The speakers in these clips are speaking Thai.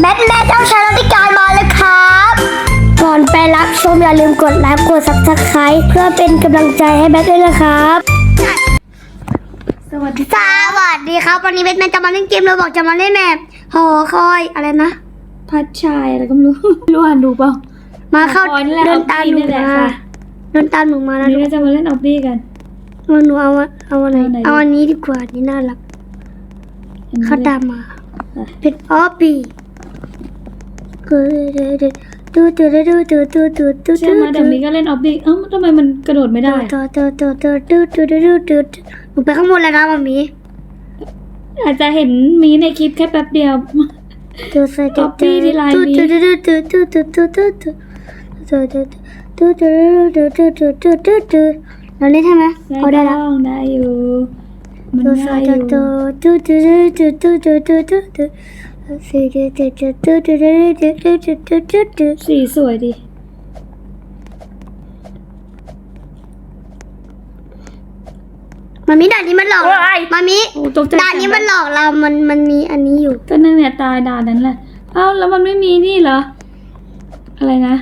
แบทแม่เจ้าชายรัติการมาแล้วครับ ก่อนไปรับชมอย่าลืมกดไลค์กดซับสไครต์เพื่อเป็นกำลังใจให้แบทด้วยนะครับ สวัสดีสวัสดีครับ วันนี้แบทแมนจะมาเล่นเกมเราบอกจะมาเล่นแมปหอคอยอะไรนะพัดชายอะไรก็ไม่รู้ รู้อ่านดูเปล่า มาเข้าหอคอยนี่แหละเดินตามหนูนี่แหละมาค่ะ เดินตามหนูมาวันนะนี้เราจะมาเล่นออบบี้กัน หนูเอาเอาอะไรเอาไหนดี เอาอันนี้ดีกว่าอันนี่น่ารักอันนี้เขาตามมา เป็นออป ปี้ดูดูดูดูดูดูดูดูใช่ไหมแต่มีก็เล่นออบบี้เอ้าทำไมมันกระโดดไม่ได้อะดูดูดูดูดูดูดูดูดูหนูไปข้างบนแล้วนะมามีอาจจะเห็นมีในคลิปแค่แป๊บเดียวดูใส่ดู Copy ที่ไลน์มีดูดูดูดูดูดูดูดูดูดูดูดูดูดูดูดูดูดูเราเล่นใช่ไหมได้เอาได้แล้วบ้างได้อยู่มันดูง่าใส่ยอดูยู่ดูดูดูดูดู ดูดูดูดูสี่ดูดูดูดูดูดูดูดูดูดูดูดูสีสวยดิมามีด่านนี้มันหลอกมามีโอ้ตกใจด่านนี้มันหลอกเรา มันมันมีอันนี้อยู่ก็นั่นเนี่ยตายด่านนั้นแหละเอ้าแล้วมันไม่มีนี่เหรอ อะไรนะ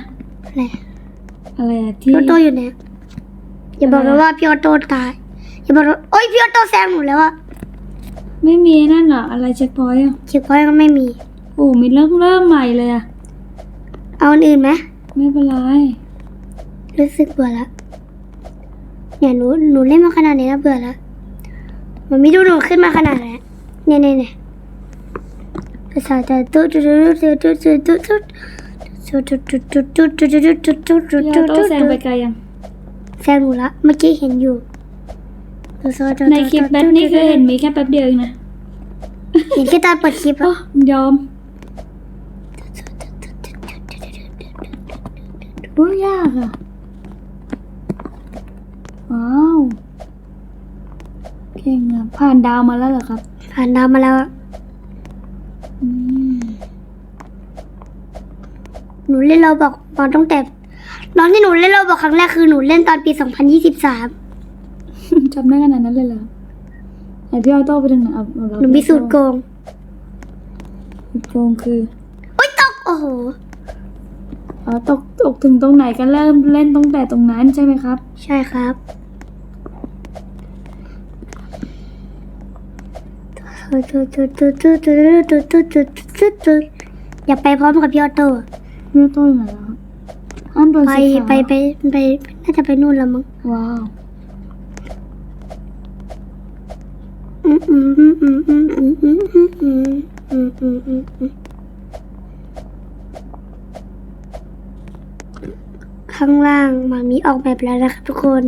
อะไรอะไรอะที่พี่ออโต้อยู่ไหนอย่าบอกนะว่าพี่ออโต้ตายอย่าบอกนะโอ๊ยพี่ออโต้แซงหนูแล้วอะ ไม่มีนั่นเหรออะไรเช็คพอยต์อะเช็คพอยต์ก็ไม่มี โอ้มีเริ่มเริ่มใหม่เลยอะเอาอันอื่นไหมไม่เป็นไร รู้สึกเบื่อแล้วเนี่ยหนูหนูเล่นมาขนาดนี้แล้วเบื่อแล้วมันไม่ดูหนูขึ้นมาขนาดไหนเนี่ยเนี่ยเนี่ยภาษาไทยตุ๊ดตุ๊ดตุ๊ดตุ๊ดตุ๊ดตุ๊ดตุ๊ดตุ๊ดตุ๊ดตุ๊ดตุ๊ดตุ๊ดตุ๊ดตุ๊ดตุ๊ดตุ๊ดพี่ตุ๊ออดโต้แซงไปไกลยังแซงหนูละเมื่อกี้เห็นอยู่ในคลิปแบทนี่คือเห็นมีแค่แป๊บเดียวเองนะเห็นแค่ตอนเปิดคลิปโอ้อะยอมโอ้ยยากอะว้าวเก่งอะผ่านดาวมาแล้วเหรอครับ ผ่านดาวมาแล้วอะอืมหนูเล่นเราบอกมาตั้งแต่ตอนที่หนูเล่นเราบอกครั้งแรกคือหนูเล่นตอนปี 2023 จำได้ขนาดนั้นเลยเหรอไหนพี่ออโต้ไปถึงไหนเอาเอาเราหนูมีสูตรโกงสูตรโกงคือโอ๊ยตก โอ้โห อ๋อตกตกถึงตรงไหนก็เริ่มเล่นตั้งแต่ตรงนั้นใช่ไหมครับ ใช่ครับ อย่าไปพร้อมกับพี่ออโต้พี่ออโต้อยู่ไหนแล้วครับอันโดนไปสีขาวไปไปไปน่าจะไปนู่นแล้วมั้งว้าว ข้างล่างมามีออกแบบแล้วนะครับทุกคน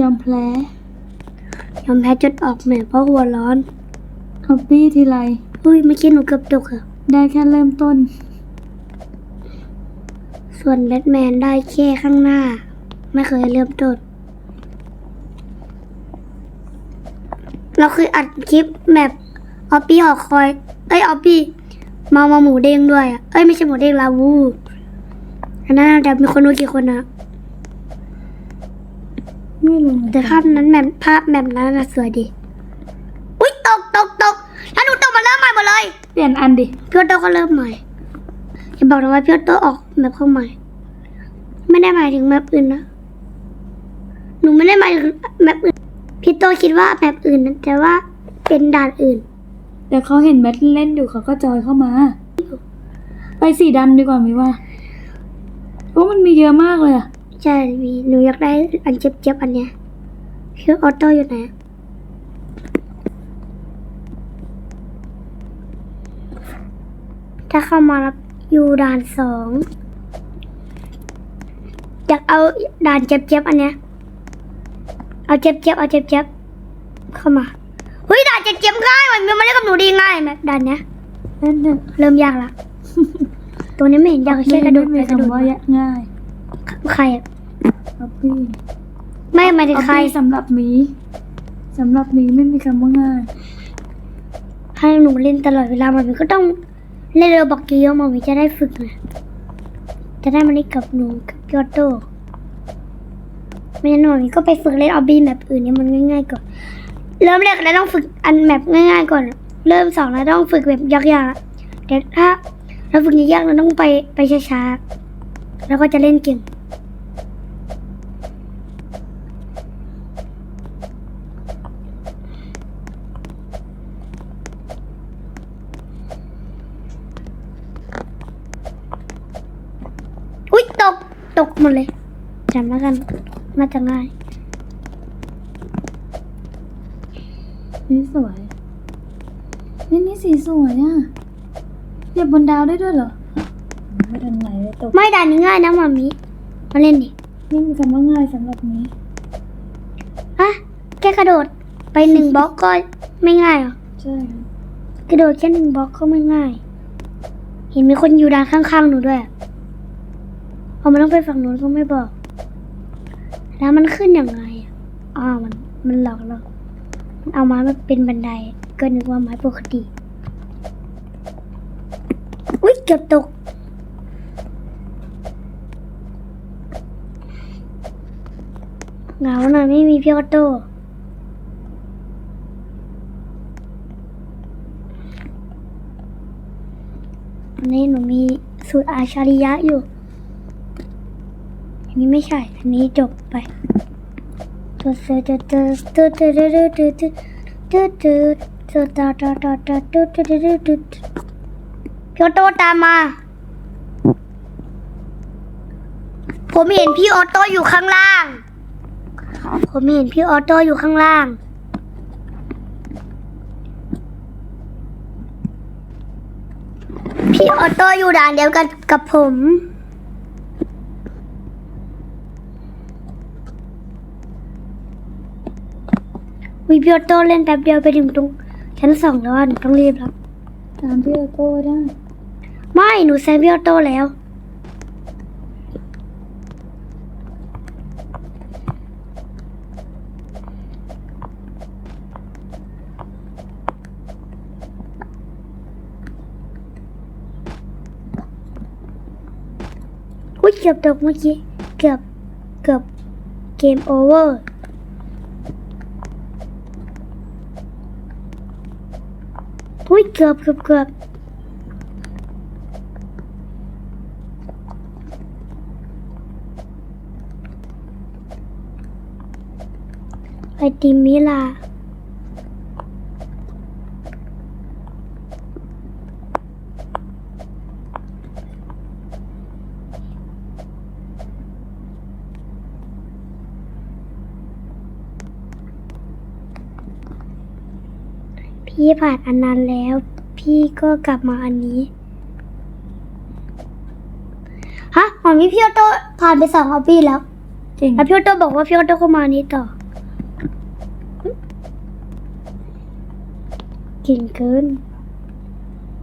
ยอมแพ้ยอมแพ้จนออกแบบเพราะหัวร้อนฮอบบี้ทีไรอุ้ยเมื่อกี้หนูเกือบตกอะได้แค่เริ่มต้น ส่วนแบทแมนได้แค่ข้างหน้า ไม่เคยเริ่มต้น เราเคยอัดคลิปแบบออปปี้หอคอย เอ้ยออปปี้มามาหมูเด้งด้วยอะเอ้ยไม่ใช่หมูเด้งลาวูอันนั้นแต่มีคนดูกี่คนนะไม่รู้เหมือนแต่กันภาพนั้นแบบภาพแบบนั้นน่ะสวยดีอุ้ยตกตกตกถ้าหนูตกมาเริ่มใหม่หมดเลยเปลี่ยนอันดิพี่ออโต้ก็เริ่มใหม่อย่าบอกนะว่าพี่ออโต้ออกแบบเข้าใหม่ ไม่ได้หมายถึงแมปอื่นนะหนูไม่ได้หมายถึงแมปอื่น พี่โตคิดว่าแมปอื่นนะแต่ว่าเป็นด่านอื่นเดี๋ยวเขาเห็นแบทเล่นอยู่เขาก็จอยเข้ามา ไปสีดำดีกว่ามิว่าโอ้มันมีเยอะมากเลยอะใช่มีหนูอยากได้อันเจ็บๆอันเนี้ยพี่ออโต้อยู่ไหนอะถ้าเข้ามาแล้วอยู่ด่านสองอยากเอาด่านเจ็บๆอันเนี้ย เอาเจ็บๆเอาเจ็บๆเข้ามาเฮ้ยด่านเจ็บๆง่ายมันมาเล่นกับหนูดีง่ายแบบด่านเนี้ยเล่นเถอะเริ่มยากละตัวนี้ไม่เห็นยากแค่กระโดดไปไม่มีกระโดดคำว่ามาง่ายใครอะฮอบบี้ไม่หมายถึงฮอบใครบี้สำหรับหมีสำหรับหมีไม่มีคำว่าง่ายให้หนูเล่นตลอดเวลามันก็ต้องเล่นเร็วบอกเยอะๆมันจะได้ฝึกนะจะได้มาเล่นกับหนูกับยอดโต ไม่งั้นหนูก็ไปฝึกเล่นออบบี้แบบอื่นเนี่ยมันง่ายๆก่อน เริ่มแรกแล้วต้องฝึกอันแบบง่ายๆก่อน เริ่มสองแล้วต้องฝึกแบบยากๆแต่ถ้าแล้วฝึกยากๆเราต้องไปไปช้าๆแล้วก็จะเล่นเก่งอุ๊ยตกตกหมดเลยจำแล้วกัน น่าจะง่าย นี่สวย นี่นี่สีสวยอะเหยียบบนดาวได้ด้วยเหรอ ไม่ทันไหนเลยตกไม่ด่านนี้ง่ายนะมามิ มาเล่นดินี่มีคำว่าง่ายสำหรับนี้ฮะแค่กระโดดไปหนึ่งบล็อกก็ไม่ง่ายเหรอ ใช่ครับกระโดดแค่หนึ่งบล็อกก็ไม่ง่าย เห็นมีคนอยู่ด้านข้างๆหนูด้วยอะพอมันต้องไปฝั่งนู้นก็ไม่บอก แล้วมันขึ้นยังไงอะอ๋อมันมันหลอกเรามันเอาไม้มาเป็นบันได ก็นึกว่าไม้ปกติ อุ๊ยเกือบตก เหงาหน่อยไม่มีพี่ออโต้อันนี้หนูมีสูตรอาชาริยะอยู่ อันนี้ไม่ใช่ อันนี้จบไปตัวเสือตัวเตือตัวเตือตัวเตือตัวเตือตัวตือตัวต่อต่อตัวตัวตัวตัวพี่ออโต้ตามมา ผมเห็นพี่ออโต้อยู่ข้างล่าง ผมเห็นพี่ออโต้อยู่ข้างล่างพี่ออโต้อยู่ด่านเดียวกันกับผม วิพี่ออโต้เล่นแป๊บเดียวไปถึงตรงชั้นสองแล้วอะหนูต้องรีบแล้ว ตามพี่โอโต้ได้ ไม่หนูแซงพี่ออโต้แล้ว อุ้ยเกือบตกเมื่อกี้ เกือบ เกือบเกมโอเวอร์ อุ้ยเกือบเกือบเกือบไอติมมิลา พี่ผ่านอันนั้นแล้ว พี่ก็กลับมาอันนี้ฮะหอมพี่พี่ออโต้ผ่านไปสองออบบี้แล้วเก่งแล้วพี่ออโต้บอกว่าพี่ออโต้เข้ามาอันนี้ต่อเก่งเกิน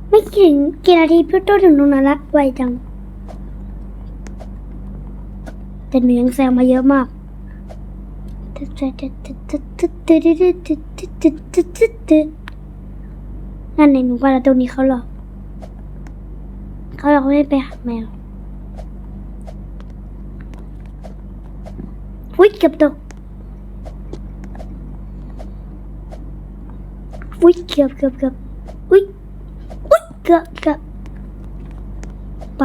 ไม่เก่งกี่นาทีพี่ออโต้ถึงตรงนั้นละไวจังแต่หนูยังแซงมาเยอะมาก นั่นในหนูว่าแล้วตรงนี้เขาหลอกเขาหลอกให้ไปหาแมวอุ้ยเกือบตกอุ้ยเกือบเกือบเกือบอุ้ยอุ้ยเกือบเกือบไป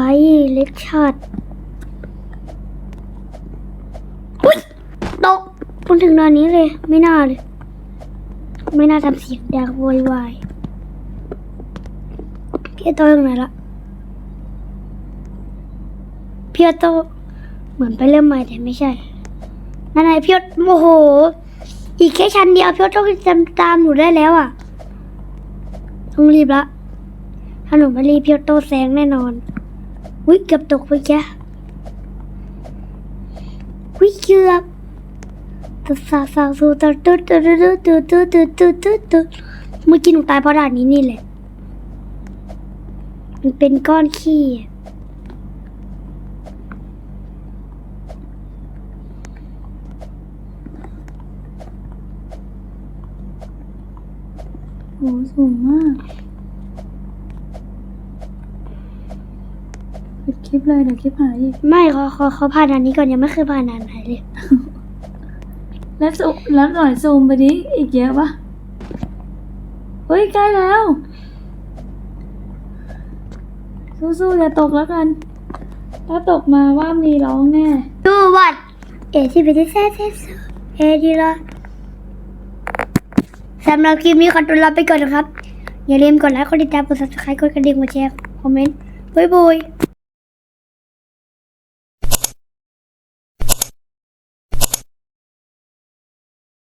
เล็กชาติอุ้ยตกมันถึงตอนนี้เลย ไม่น่าเลย ไม่น่าทำเสียงดังโวยวาย พี่โต้ตรงไหนละพี่โตเหมือนไปเริ่มใหม่แต่ไม่ใช่นั่นไงพี่ออโอ้โห อีกแค่ชั้นเดียวพี่โตก็จะตามหนูได้แล้วอะต้องรีบละถ้าหนูไม่รีบพี่โตแซงแน่นอนวิเกือบตกไปแกวิเกือบตุ๊ดสาวสาวสูตุ๊ดตุ๊ดตุ๊ดตุ๊ดตุ๊ดตุ๊ดตุ๊ดตุ๊ดตุ๊ดเมื่อกี้หนูตายเพราะด่านนี้นี่แหละ มันเป็นก้อนขี้อะโอ้สูงมากปิดคลิปเลยเดี๋ยวคลิปหายอีกไม่เขาเขาเขาผ่านอันนี้ก่อนยังไม่เคยผ่านอันไหนเลย แล้วซูแล้วหน่อยซูมไปดิอีกเยอะปะเฮ้ยใกล้แล้ว สู้ๆอย่าตกแล้วกัน ถ้าตกมาว่ามีร้องแน่ดูวัดเอที่เป็นแซ่แซ่เอดีละสำหรับคลิปนี้ขอตัวลาไปก่อนนะครับ อย่าลืมกดไลค์กดติดตามกด subscribe กดกระดิ่งกดแชร์คอมเมนต์บ๊ายบาย